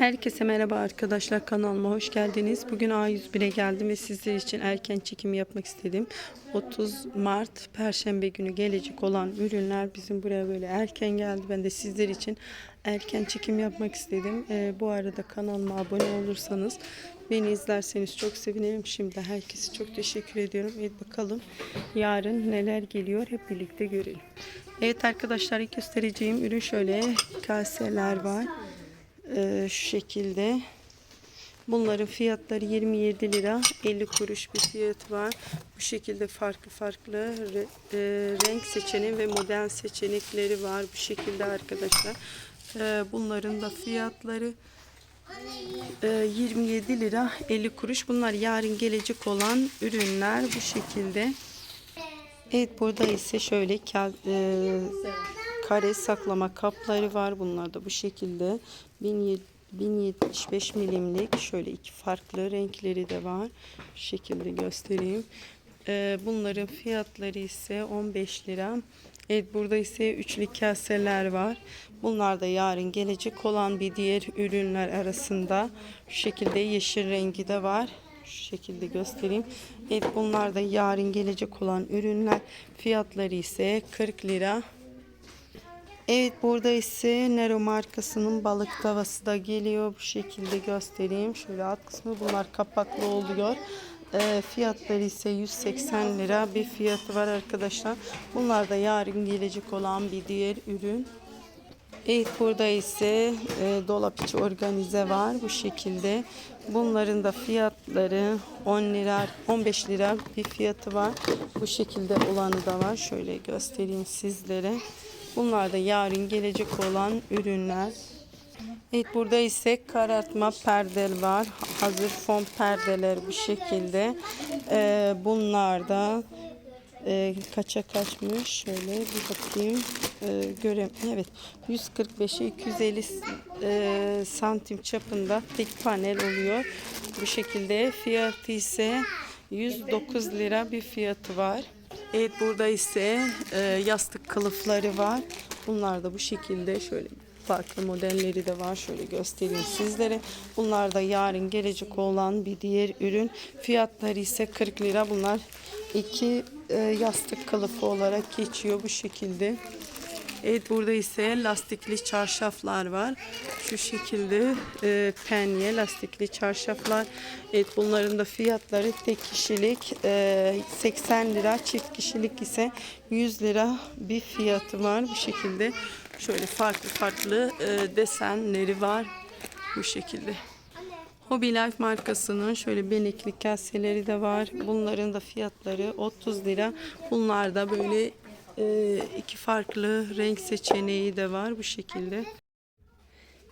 Herkese merhaba arkadaşlar kanalıma hoş geldiniz. Bugün A101'e geldim ve sizler için erken çekim yapmak istedim. 30 Mart Perşembe günü gelecek olan ürünler bizim buraya böyle erken geldi. Ben de sizler için erken çekim yapmak istedim. Ee, bu arada kanalıma abone olursanız beni izlerseniz çok sevinirim. Şimdi herkese çok teşekkür ediyorum. Evet bakalım yarın neler geliyor hep birlikte görelim. Evet arkadaşlar göstereceğim ürün şöyle kaseler var. Ee, şu şekilde. Bunların fiyatları 27 lira 50 kuruş bir fiyat var. Bu şekilde farklı farklı re- e, renk seçeneği ve model seçenekleri var bu şekilde arkadaşlar. Ee, bunların da fiyatları e, 27 lira 50 kuruş. Bunlar yarın gelecek olan ürünler bu şekilde. Evet burada ise şöyle ka- e, kare saklama kapları var. Bunlar da bu şekilde 1700 1075 milimlik şöyle iki farklı renkleri de var. Şu şekilde göstereyim. E, bunların fiyatları ise 15 lira. Evet burada ise üçlü kaseler var. Bunlar da yarın gelecek olan bir diğer ürünler arasında. Şu şekilde yeşil rengi de var. Şu şekilde göstereyim. Evet bunlar da yarın gelecek olan ürünler. Fiyatları ise 40 lira. Evet burada ise Nero markasının balık tavası da geliyor. Bu şekilde göstereyim. Şöyle alt kısmı bunlar kapaklı oluyor. Ee, fiyatları ise 180 lira bir fiyatı var arkadaşlar. Bunlar da yarın gelecek olan bir diğer ürün. Evet burada ise e, dolap içi organize var bu şekilde. Bunların da fiyatları 10 lira 15 lira bir fiyatı var. Bu şekilde olanı da var. Şöyle göstereyim sizlere. Bunlar da yarın gelecek olan ürünler. Evet burada ise karartma perdel var. Hazır fon perdeler bu şekilde. Ee, bunlar da e, kaça kaçmış? Şöyle bir bakayım. E, görem evet 145'e 250 e, santim çapında tek panel oluyor. Bu şekilde fiyatı ise 109 lira bir fiyatı var. Evet burada ise e, yastık kılıfları var. Bunlar da bu şekilde şöyle farklı modelleri de var. Şöyle göstereyim sizlere. Bunlar da yarın gelecek olan bir diğer ürün. Fiyatları ise 40 lira. Bunlar iki e, yastık kılıfı olarak geçiyor bu şekilde. Evet burada ise lastikli çarşaflar var. Şu şekilde e, penye lastikli çarşaflar. Evet bunların da fiyatları tek kişilik e, 80 lira çift kişilik ise 100 lira bir fiyatı var bu şekilde. Şöyle farklı farklı e, desenleri var bu şekilde. Hobby Life markasının şöyle benekli kaseleri de var. Bunların da fiyatları 30 lira. Bunlar da böyle iki farklı renk seçeneği de var bu şekilde.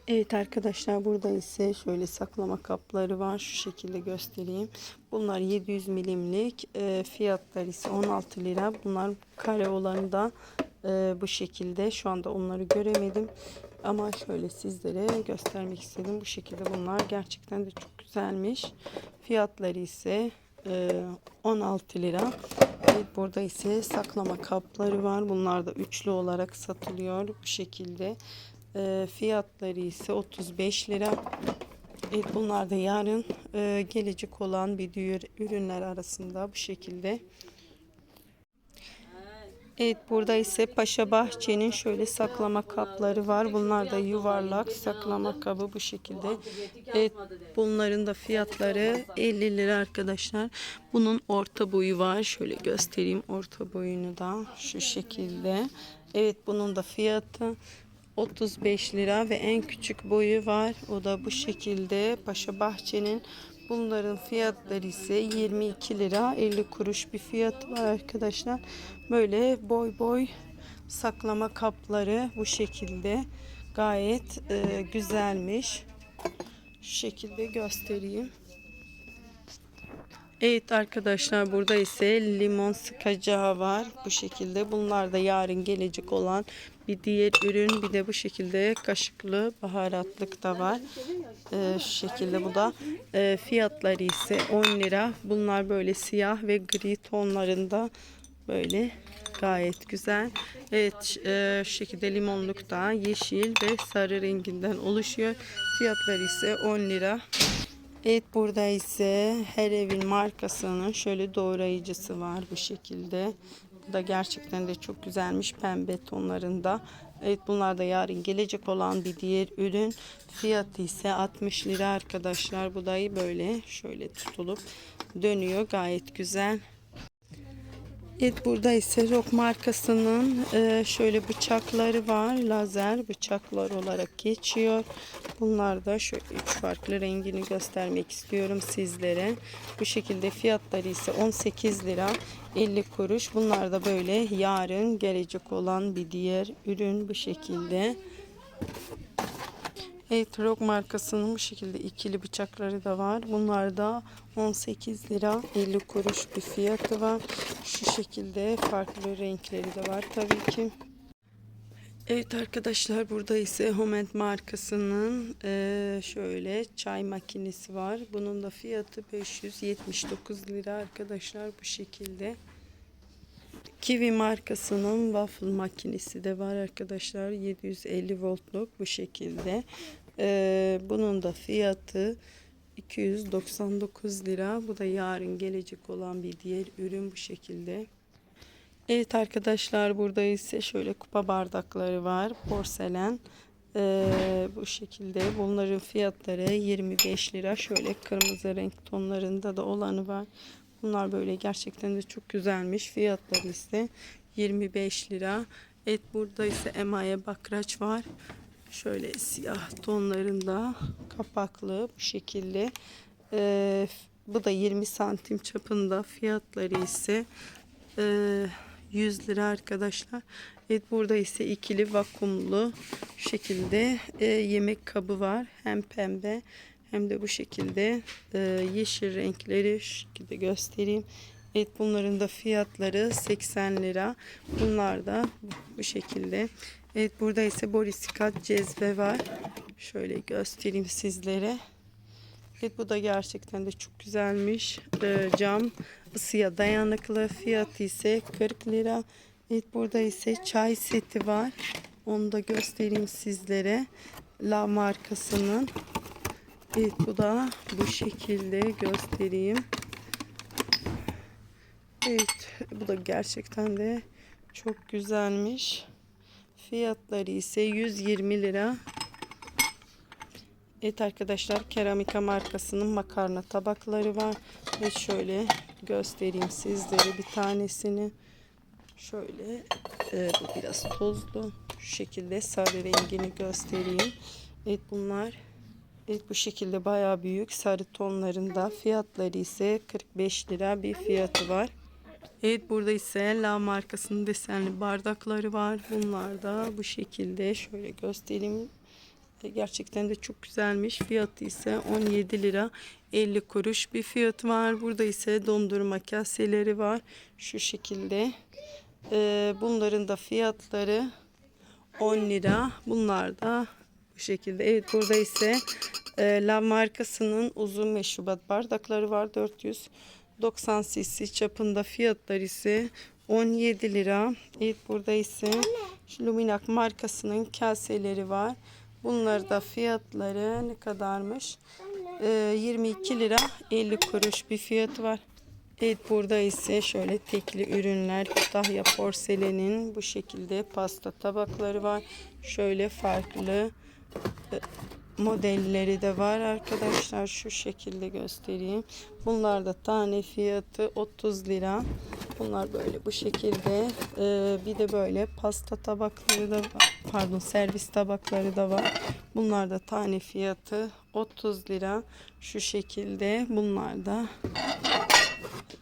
Evet arkadaşlar burada ise şöyle saklama kapları var. Şu şekilde göstereyim. Bunlar 700 milimlik. E, fiyatları ise 16 lira. Bunlar kare olanı da e, bu şekilde. Şu anda onları göremedim. Ama şöyle sizlere göstermek istedim. Bu şekilde bunlar gerçekten de çok güzelmiş. Fiyatları ise 16 lira. Evet, burada ise saklama kapları var. Bunlar da üçlü olarak satılıyor bu şekilde. E, fiyatları ise 35 lira. Evet, bunlar da yarın e, gelecek olan bir ürünler arasında bu şekilde. Evet burada ise Paşa Bahçe'nin şöyle saklama kapları var. Bunlar da yuvarlak saklama kabı bu şekilde. Evet bunların da fiyatları 50 lira arkadaşlar. Bunun orta boyu var. Şöyle göstereyim orta boyunu da şu şekilde. Evet bunun da fiyatı 35 lira ve en küçük boyu var. O da bu şekilde Paşa Bahçe'nin Bunların fiyatları ise 22 lira 50 kuruş bir fiyatı var arkadaşlar. Böyle boy boy saklama kapları bu şekilde gayet e, güzelmiş. Şu şekilde göstereyim. Evet arkadaşlar burada ise limon sıkacağı var. Bu şekilde. Bunlar da yarın gelecek olan bir diğer ürün. Bir de bu şekilde kaşıklı baharatlık da var. Ee, şu şekilde bu da. Ee, fiyatları ise 10 lira. Bunlar böyle siyah ve gri tonlarında Böyle gayet güzel. Evet e, şu şekilde limonluk da yeşil ve sarı renginden oluşuyor. Fiyatları ise 10 lira. Evet burada ise her evin markasının şöyle doğrayıcısı var bu şekilde. Da gerçekten de çok güzelmiş pembe tonlarında. Evet bunlar da yarın gelecek olan bir diğer ürün. Fiyatı ise 60 lira arkadaşlar. Bu da böyle şöyle tutulup dönüyor gayet güzel. Evet burada ise Rock markasının e, şöyle bıçakları var. Lazer bıçaklar olarak geçiyor. Bunlar da şöyle üç farklı rengini göstermek istiyorum sizlere. Bu şekilde fiyatları ise 18 lira 50 kuruş. Bunlar da böyle yarın gelecek olan bir diğer ürün bu şekilde. Evet Rock markasının bu şekilde ikili bıçakları da var. Bunlar da 18 lira 50 kuruş bir fiyatı var. Şu şekilde farklı renkleri de var tabii ki. Evet arkadaşlar burada ise Homent markasının eee, şöyle çay makinesi var. Bunun da fiyatı 579 lira arkadaşlar bu şekilde. Kiwi markasının waffle makinesi de var arkadaşlar. 750 voltluk bu şekilde. Ee, bunun da fiyatı 299 lira. Bu da yarın gelecek olan bir diğer ürün bu şekilde. Evet arkadaşlar burada ise şöyle kupa bardakları var. Porselen. Ee, bu şekilde bunların fiyatları 25 lira. Şöyle kırmızı renk tonlarında da olanı var. Bunlar böyle gerçekten de çok güzelmiş. Fiyatları ise 25 lira. Evet burada ise emaye bakraç var. Şöyle siyah tonlarında kapaklı bu şekilde. Ee, bu da 20 santim çapında. Fiyatları ise e, 100 lira arkadaşlar. Evet burada ise ikili vakumlu şekilde e, yemek kabı var. Hem pembe hem de bu şekilde e, yeşil renkleri şu şekilde göstereyim. Evet bunların da fiyatları 80 lira. Bunlar da bu şekilde. Evet burada ise borisikat cezve var. Şöyle göstereyim sizlere. Evet bu da gerçekten de çok güzelmiş. Ee, cam ısıya dayanıklı. Fiyatı ise 40 lira. Evet burada ise çay seti var. Onu da göstereyim sizlere. La markasının. Bu da bu şekilde göstereyim. Evet bu da gerçekten de çok güzelmiş. Fiyatları ise 120 lira. Evet arkadaşlar keramika markasının makarna tabakları var. Ve şöyle göstereyim sizlere bir tanesini. Şöyle e, bu biraz tozlu. Şu şekilde sarı rengini göstereyim. Evet bunlar evet, bu şekilde bayağı büyük sarı tonlarında. Fiyatları ise 45 lira bir fiyatı var. Evet burada ise La markasının desenli bardakları var. Bunlar da bu şekilde şöyle göstereyim. Gerçekten de çok güzelmiş. Fiyatı ise 17 lira 50 kuruş bir fiyatı var. Burada ise dondurma kaseleri var. Şu şekilde. E, Bunların da fiyatları 10 lira. Bunlar da bu şekilde. Evet burada ise e, La markasının uzun meşrubat bardakları var. 490 cc çapında fiyatları ise 17 lira. Evet burada ise şu Luminac markasının kaseleri var. Bunlar da fiyatları ne kadarmış? Ee, 22 lira 50 kuruş bir fiyatı var. Evet burada ise şöyle tekli ürünler Kütahya porselenin bu şekilde pasta tabakları var. Şöyle farklı e, modelleri de var arkadaşlar şu şekilde göstereyim. Bunlar da tane fiyatı 30 lira. Bunlar böyle bu şekilde. Ee, bir de böyle pasta tabakları da var. Pardon servis tabakları da var. Bunlar da tane fiyatı 30 lira. Şu şekilde. Bunlar da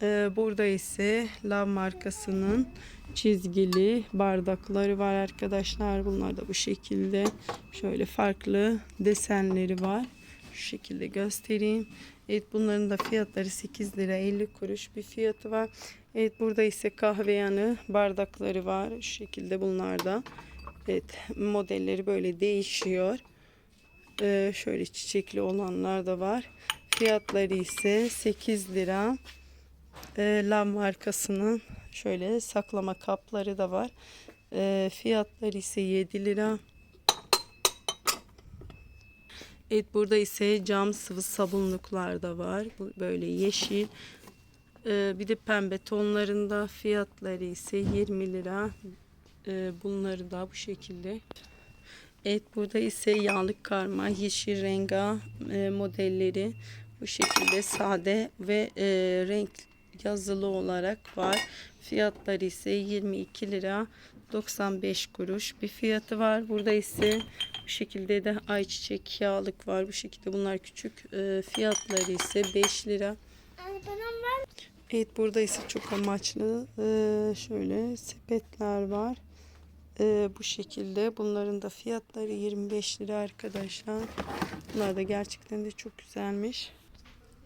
ee, burada ise Lav markasının çizgili bardakları var arkadaşlar. Bunlar da bu şekilde. Şöyle farklı desenleri var. Şu şekilde göstereyim. Evet bunların da fiyatları 8 lira 50 kuruş bir fiyatı var. Evet burada ise kahve yanı bardakları var. Şu şekilde bunlar da. Evet modelleri böyle değişiyor. Ee, şöyle çiçekli olanlar da var. Fiyatları ise 8 lira. E, Lam markasının Şöyle saklama kapları da var. Ee, fiyatları ise 7 lira. Evet burada ise cam sıvı sabunluklar da var. Böyle yeşil. Ee, bir de pembe tonlarında fiyatları ise 20 lira. Ee, bunları da bu şekilde. Evet burada ise yağlık karma yeşil renga e, modelleri bu şekilde sade ve e, renk yazılı olarak var. Fiyatları ise 22 lira 95 kuruş bir fiyatı var. Burada ise bu şekilde de ayçiçek yağlık var. Bu şekilde bunlar küçük. E, fiyatları ise 5 lira. Evet burada ise çok amaçlı e, şöyle sepetler var. E, bu şekilde bunların da fiyatları 25 lira arkadaşlar. Bunlar da gerçekten de çok güzelmiş.